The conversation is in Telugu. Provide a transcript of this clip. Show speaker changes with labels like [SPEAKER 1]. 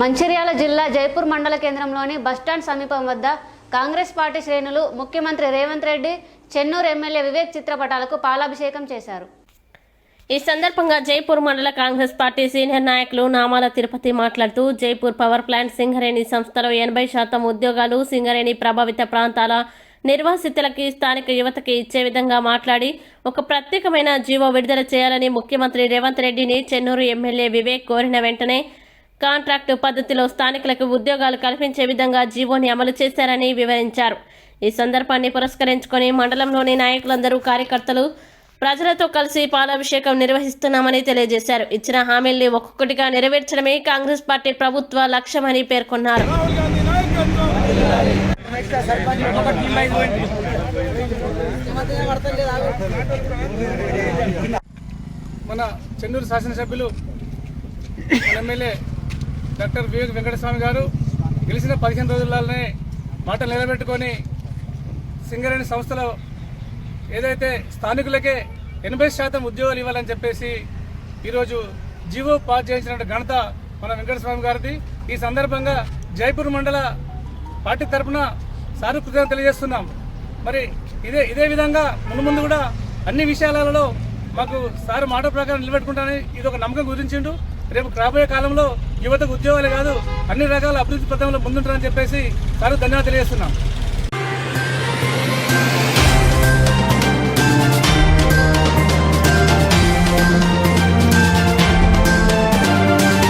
[SPEAKER 1] మంచిర్యాల జిల్లా జైపూర్ మండల కేంద్రంలోని బస్టాండ్ సమీపం వద్ద కాంగ్రెస్ పార్టీ శ్రేణులు ముఖ్యమంత్రి రేవంత్ రెడ్డి చెన్నూరు ఎమ్మెల్యే వివేక్ చిత్రపటాలకు పాలాభిషేకం చేశారు.
[SPEAKER 2] ఈ సందర్భంగా జైపూర్ మండల కాంగ్రెస్ పార్టీ సీనియర్ నాయకులు నామాల తిరుపతి మాట్లాడుతూ జైపూర్ పవర్ ప్లాంట్ సింగరేణి సంస్థలో ఎనభై శాతం ఉద్యోగాలు సింగరేణి ప్రభావిత ప్రాంతాల నిర్వాసితులకి స్థానిక యువతకి ఇచ్చే విధంగా మాట్లాడి ఒక ప్రత్యేకమైన జీవో విడుదల చేయాలని ముఖ్యమంత్రి రేవంత్ రెడ్డిని చెన్నూరు ఎమ్మెల్యే వివేక్ కోరిన వెంటనే కాంట్రాక్టు పద్ధతిలో స్థానికులకు ఉద్యోగాలు కల్పించే విధంగా జీవోని అమలు చేశారని వివరించారు. ఈ సందర్భాన్ని పురస్కరించుకొని మండలంలోని నాయకులందరూ కార్యకర్తలు ప్రజలతో కలిసి పాలాభిషేకం నిర్వహిస్తున్నామని తెలియజేశారు. ఇచ్చిన హామీల్ని ఒక్కొక్కటిగా నెరవేర్చడమే కాంగ్రెస్ పార్టీ ప్రభుత్వ లక్ష్యమని పేర్కొన్నారు.
[SPEAKER 3] మన చెన్నూరు శాసనసభ్యులు ఎమ్మెల్యే డాక్టర్ వివేక్ వెంకటస్వామి గారు గెలిచిన పదిహేను రోజుల్లోనే మాట నిలబెట్టుకొని సింగరేణి సంస్థలో ఏదైతే స్థానికులకే ఎనభై శాతం ఉద్యోగాలు ఇవ్వాలని చెప్పేసి ఈరోజు జీవో పాస్ చేయించిన ఘనత మన వెంకటస్వామి గారిది. ఈ సందర్భంగా జైపూర్ మండల పార్టీ తరఫున సారు తెలియజేస్తున్నాం. మరి ఇదే ఇదే విధంగా ముందు ముందు కూడా అన్ని విషయాలలో మాకు సారు మాట ప్రకారం నిలబెట్టుకుంటానని ఇది ఒక నమ్మకం గురించిండు. రేపు రాబోయే కాలంలో యువతకు ఉద్యోగాలు కాదు అన్ని రకాల అభివృద్ధి పథంలో ముందుంటారని చెప్పేసి సార్ ధన్యవాదాలు తెలియజేస్తున్నాం.